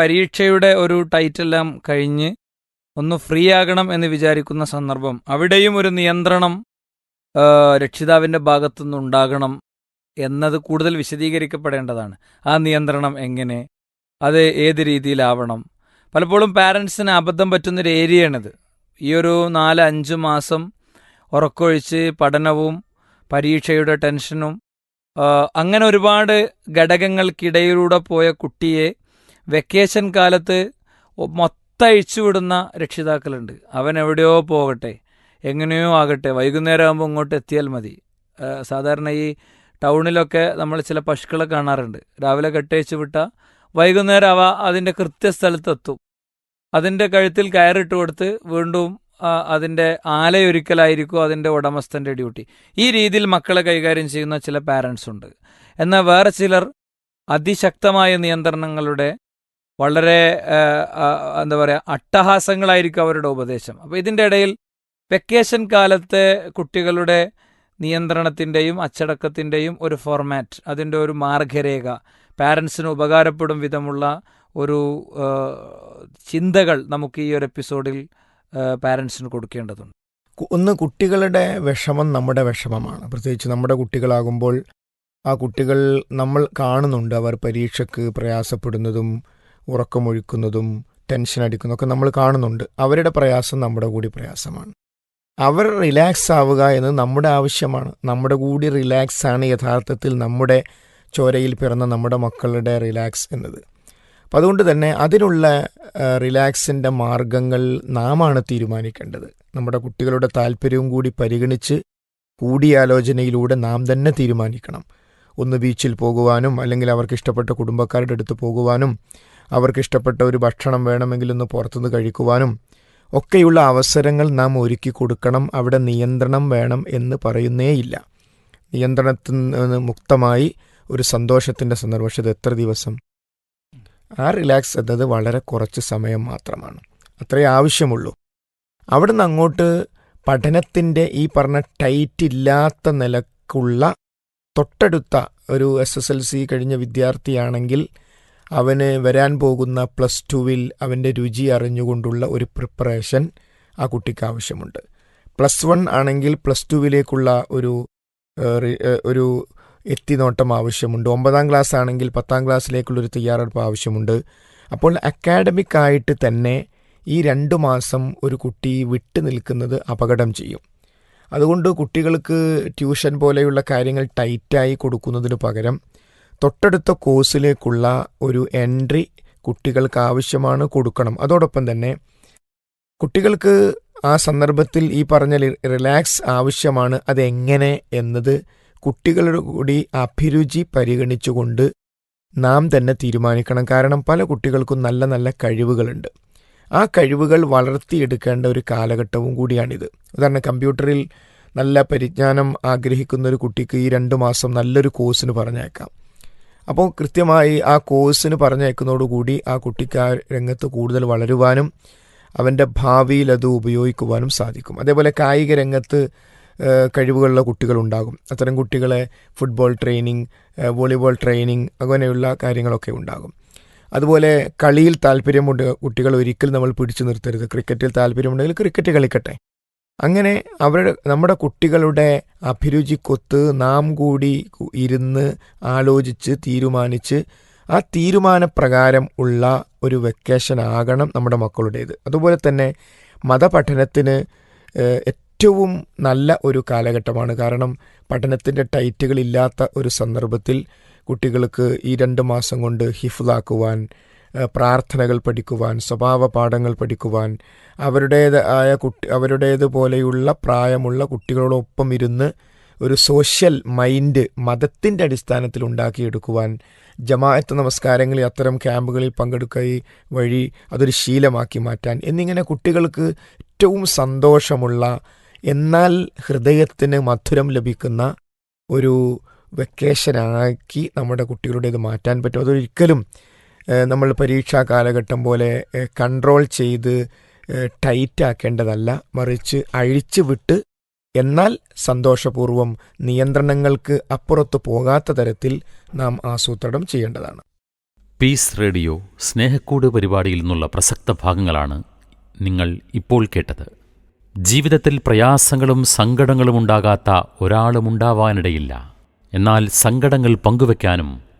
പരീക്ഷയുടെ ഒരു ടൈറ്റെല്ലാം കഴിഞ്ഞ് ഒന്ന് ഫ്രീ ആകണം എന്ന് വിചാരിക്കുന്ന സന്ദർഭം അവിടെയും ഒരു നിയന്ത്രണം രക്ഷിതാവിന്റെ ഭാഗത്തുനിന്ന് ഉണ്ടാകണം എന്നത് കൂടുതൽ വിശദീകരിക്കപ്പെടേണ്ടതാണ്. ആ നിയന്ത്രണം എങ്ങനെ? അത് ഏത് രീതിയിലാവണം? പലപ്പോഴും പാരൻസിന് അബദ്ധം പറ്റുന്നൊരു ഏരിയയാണിത്. ഈ ഒരു നാല് അഞ്ച് മാസം ഉറക്കൊഴിച്ച് പഠനവും പരീക്ഷയുടെ ടെൻഷനും അങ്ങനെ ഒരുപാട് ഘടകങ്ങൾക്കിടയിലൂടെ പോയ കുട്ടിയെ വെക്കേഷൻ കാലത്ത് മൊത്തം അഴിച്ചുവിടുന്ന രക്ഷിതാക്കളുണ്ട്. അവൻ എവിടെയോ പോകട്ടെ എങ്ങനെയോ ആകട്ടെ വൈകുന്നേരം ആകുമ്പോൾ ഇങ്ങോട്ട് എത്തിയാൽ മതി. സാധാരണ ഈ ടൗണിലൊക്കെ നമ്മൾ ചില പശുക്കളെ കാണാറുണ്ട്. രാവിലെ കെട്ടയച്ച് വിട്ട വൈകുന്നേരം അവ അതിന്റെ കൃത്യസ്ഥലത്തെത്തും. അതിന്റെ കഴുത്തിൽ കയറിട്ട് കൊടുത്ത് വീണ്ടും അതിന്റെ ആലയൊരുക്കലായിരിക്കും അതിന്റെ ഉടമസ്ഥന്റെ ഡ്യൂട്ടി. ഈ രീതിയിൽ മക്കളെ കൈകാര്യം ചെയ്യുന്ന ചില പാരൻസ് ഉണ്ട് എന്നാൽ വേറെ ചിലർ അതിശക്തമായ നിയന്ത്രണങ്ങളുടെ വളരെ എന്താ പറയുക അട്ടഹാസങ്ങളായിരിക്കും അവരുടെ ഉപദേശം. അപ്പോൾ ഇതിന്റെ ഇടയിൽ വെക്കേഷൻ കാലത്തെ കുട്ടികളുടെ നിയന്ത്രണത്തിന്റെയും അച്ചടക്കത്തിന്റെയും ഒരു ഫോർമാറ്റ് അതിന്റെ ഒരു മാർഗരേഖ പാരൻസിന് ഉപകാരപ്പെടും വിധമുള്ള ഒരു ചിന്തകൾ നമുക്ക് ഈ ഒരു എപ്പിസോഡിൽ പാരൻസിന് കൊടുക്കേണ്ടതുണ്ട്. ഒന്ന് കുട്ടികളുടെ വിഷമം നമ്മുടെ വിഷമമാണ്. പ്രത്യേകിച്ച് നമ്മുടെ കുട്ടികളാകുമ്പോൾ ആ കുട്ടികൾ നമ്മൾ കാണുന്നുണ്ട്. അവർ പരീക്ഷയ്ക്ക് പ്രയാസപ്പെടുന്നതും ഉറക്കമൊഴിക്കുന്നതും ടെൻഷൻ അടിക്കുന്നതൊക്കെ നമ്മൾ കാണുന്നുണ്ട്. അവരുടെ പ്രയാസം നമ്മുടെ കൂടി പ്രയാസമാണ്. അവർ റിലാക്സ് ആവുക എന്ന് നമ്മുടെ ആവശ്യമാണ്. നമ്മുടെ കൂടി റിലാക്സ് ആണ് യഥാർത്ഥത്തിൽ നമ്മുടെ ചോരയിൽ പിറന്ന നമ്മുടെ മക്കളുടെ റിലാക്സ് എന്നത്. അപ്പം അതുകൊണ്ട് തന്നെ അതിനുള്ള റിലാക്സിന്റെ മാർഗങ്ങൾ നാമാണ് തീരുമാനിക്കേണ്ടത്. നമ്മുടെ കുട്ടികളുടെ താല്പര്യവും കൂടി പരിഗണിച്ച് കൂടിയാലോചനയിലൂടെ നാം തന്നെ തീരുമാനിക്കണം. ഒന്ന് ബീച്ചിൽ പോകുവാനും അല്ലെങ്കിൽ അവർക്ക് ഇഷ്ടപ്പെട്ട കുടുംബക്കാരുടെ അടുത്ത് പോകുവാനും അവർക്ക് ഇഷ്ടപ്പെട്ട ഒരു ഭക്ഷണം വേണമെങ്കിൽ ഒന്ന് പുറത്തുനിന്ന് കഴിക്കുവാനും ഒക്കെയുള്ള അവസരങ്ങൾ നാം ഒരുക്കി കൊടുക്കണം. അവിടെ നിയന്ത്രണം വേണം എന്ന് പറയുന്നേയില്ല. നിയന്ത്രണത്തിൽ നിന്ന് മുക്തമായി ഒരു സന്തോഷത്തിന്റെ സന്ദർഭം. പക്ഷേ എത്ര ദിവസം? ആ റിലാക്സ് എന്നത് വളരെ കുറച്ച് സമയം മാത്രമാണ്. അത്രേ ആവശ്യമുള്ളൂ. അവിടെ നിന്ന് അങ്ങോട്ട് പഠനത്തിന്റെ ഈ പറഞ്ഞ ടൈറ്റ് ഇല്ലാത്ത നിലക്കുള്ള തൊട്ടടുത്ത ഒരു എസ് എസ് എൽ സി കഴിഞ്ഞ വിദ്യാർത്ഥിയാണെങ്കിൽ അവന് വരാൻ പോകുന്ന പ്ലസ് ടുവിൽ അവന്റെ രുചി അറിഞ്ഞുകൊണ്ടുള്ള ഒരു പ്രിപ്പറേഷൻ ആ കുട്ടിക്ക് ആവശ്യമുണ്ട്. പ്ലസ് വൺ ആണെങ്കിൽ പ്ലസ് ടുവിലേക്കുള്ള ഒരു ഒരു എത്തിനോട്ടം ആവശ്യമുണ്ട്. ഒമ്പതാം ക്ലാസ് ആണെങ്കിൽ പത്താം ക്ലാസ്സിലേക്കുള്ളൊരു തയ്യാറെടുപ്പ് ആവശ്യമുണ്ട്. അപ്പോൾ അക്കാഡമിക് ആയിട്ട് തന്നെ ഈ രണ്ട് മാസം ഒരു കുട്ടി വിട്ടു നിൽക്കുന്നത് അപകടം ചെയ്യും. അതുകൊണ്ട് കുട്ടികൾക്ക് ട്യൂഷൻ പോലെയുള്ള കാര്യങ്ങൾ ടൈറ്റായി കൊടുക്കുന്നതിന് പകരം തൊട്ടടുത്ത കോഴ്സിലേക്കുള്ള ഒരു എൻട്രി കുട്ടികൾക്ക് ആവശ്യമാണ് കൊടുക്കണം. അതോടൊപ്പം തന്നെ കുട്ടികൾക്ക് ആ സന്ദർഭത്തിൽ ഈ പറഞ്ഞ റിലാക്സ് ആവശ്യമാണ് അതെങ്ങനെ എന്നത് കുട്ടികളുടെ കൂടി അഭിരുചി പരിഗണിച്ചുകൊണ്ട് നാം തന്നെ തീരുമാനിക്കണം. കാരണം പല കുട്ടികൾക്കും നല്ല നല്ല കഴിവുകളുണ്ട്. ആ കഴിവുകൾ വളർത്തിയെടുക്കേണ്ട ഒരു കാലഘട്ടവും കൂടിയാണിത്. ഉദാഹരണം കമ്പ്യൂട്ടറിൽ നല്ല പരിജ്ഞാനം ആഗ്രഹിക്കുന്ന ഒരു കുട്ടിക്ക് ഈ രണ്ട് മാസം നല്ലൊരു കോഴ്സിന് പറഞ്ഞേക്കാം അപ്പോൾ കൃത്യമായി ആ കോഴ്സിന് പറഞ്ഞേക്കുന്നതോടുകൂടി ആ കുട്ടിക്ക് ആ രംഗത്ത് കൂടുതൽ വളരുവാനും അവന്റെ ഭാവിയിൽ അത് ഉപയോഗിക്കുവാനും സാധിക്കും. അതേപോലെ കായിക രംഗത്ത് കഴിവുകളുള്ള കുട്ടികളുണ്ടാകും. അത്തരം കുട്ടികളെ ഫുട്ബോൾ ട്രെയിനിങ് വോളിബോൾ ട്രെയിനിങ് അങ്ങനെയുള്ള കാര്യങ്ങളൊക്കെ ഉണ്ടാകും. അതുപോലെ കളിയിൽ താല്പര്യമുണ്ട് കുട്ടികൾ ഒരിക്കലും നമ്മൾ പിടിച്ചു നിർത്തരുത്. ക്രിക്കറ്റിൽ താല്പര്യമുണ്ടെങ്കിൽ ക്രിക്കറ്റ് കളിക്കട്ടെ. അങ്ങനെ അവരുടെ നമ്മുടെ കുട്ടികളുടെ അഭിരുചിക്കൊത്ത് നാം കൂടി ഇരുന്ന് ആലോചിച്ച് തീരുമാനിച്ച് ആ തീരുമാനപ്രകാരം ഉള്ള ഒരു വെക്കേഷൻ ആകണം നമ്മുടെ മക്കളുടേത്. അതുപോലെ തന്നെ മതപഠനത്തിന് ഏറ്റവും നല്ല ഒരു കാലഘട്ടമാണ്. കാരണം പഠനത്തിന്റെ ടൈറ്റുകളില്ലാത്ത ഒരു സന്ദർഭത്തിൽ കുട്ടികൾക്ക് ഈ രണ്ട് മാസം കൊണ്ട് ഹിഫ്ലാക്കുവാൻ പ്രാർത്ഥനകൾ പഠിക്കുവാൻ സ്വഭാവ പാഠങ്ങൾ പഠിക്കുവാൻ അവരുടേതായ കുട്ടി അവരുടേതുപോലെയുള്ള പ്രായമുള്ള കുട്ടികളോടൊപ്പം ഇരുന്ന് ഒരു സോഷ്യൽ മൈൻഡ് മതത്തിന്റെ അടിസ്ഥാനത്തിൽ ഉണ്ടാക്കിയെടുക്കുവാൻ ജമാഅത്ത് നമസ്കാരങ്ങളിൽ അത്തരം ക്യാമ്പുകളിൽ പങ്കെടുക്കുക വഴി അതൊരു ശീലമാക്കി മാറ്റാൻ എന്നിങ്ങനെ കുട്ടികൾക്ക് ഏറ്റവും സന്തോഷമുള്ള എന്നാൽ ഹൃദയത്തിന് മധുരം ലഭിക്കുന്ന ഒരു വെക്കേഷനാക്കി നമ്മുടെ കുട്ടികളുടേത് മാറ്റാൻ പറ്റും. അതൊരിക്കലും നമ്മൾ പരീക്ഷാ കാലഘട്ടം പോലെ കൺട്രോൾ ചെയ്ത് ടൈറ്റ് ആക്കേണ്ടതല്ല. മറിച്ച് അഴിച്ചു വിട്ട് എന്നാൽ സന്തോഷപൂർവം നിയന്ത്രണങ്ങൾക്ക് അപ്പുറത്ത് പോകാത്ത തരത്തിൽ നാം ആസൂത്രണം ചെയ്യേണ്ടതാണ്. പീസ് റേഡിയോ സ്നേഹക്കൂട് പരിപാടിയിൽ നിന്നുള്ള പ്രസക്ത ഭാഗങ്ങളാണ് നിങ്ങൾ ഇപ്പോൾ കേട്ടത്. ജീവിതത്തിൽ പ്രയാസങ്ങളും സങ്കടങ്ങളും ഉണ്ടാകാത്ത ഒരാളും ഉണ്ടാവാനിടയില്ല. എന്നാൽ സങ്കടങ്ങൾ പങ്കുവെക്കാനും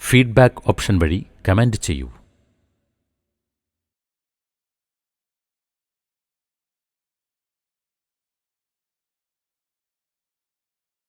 ഫീഡ്ബാക്ക് ഓപ്ഷൻ വഴി കമന്റ് ചെയ്യൂ.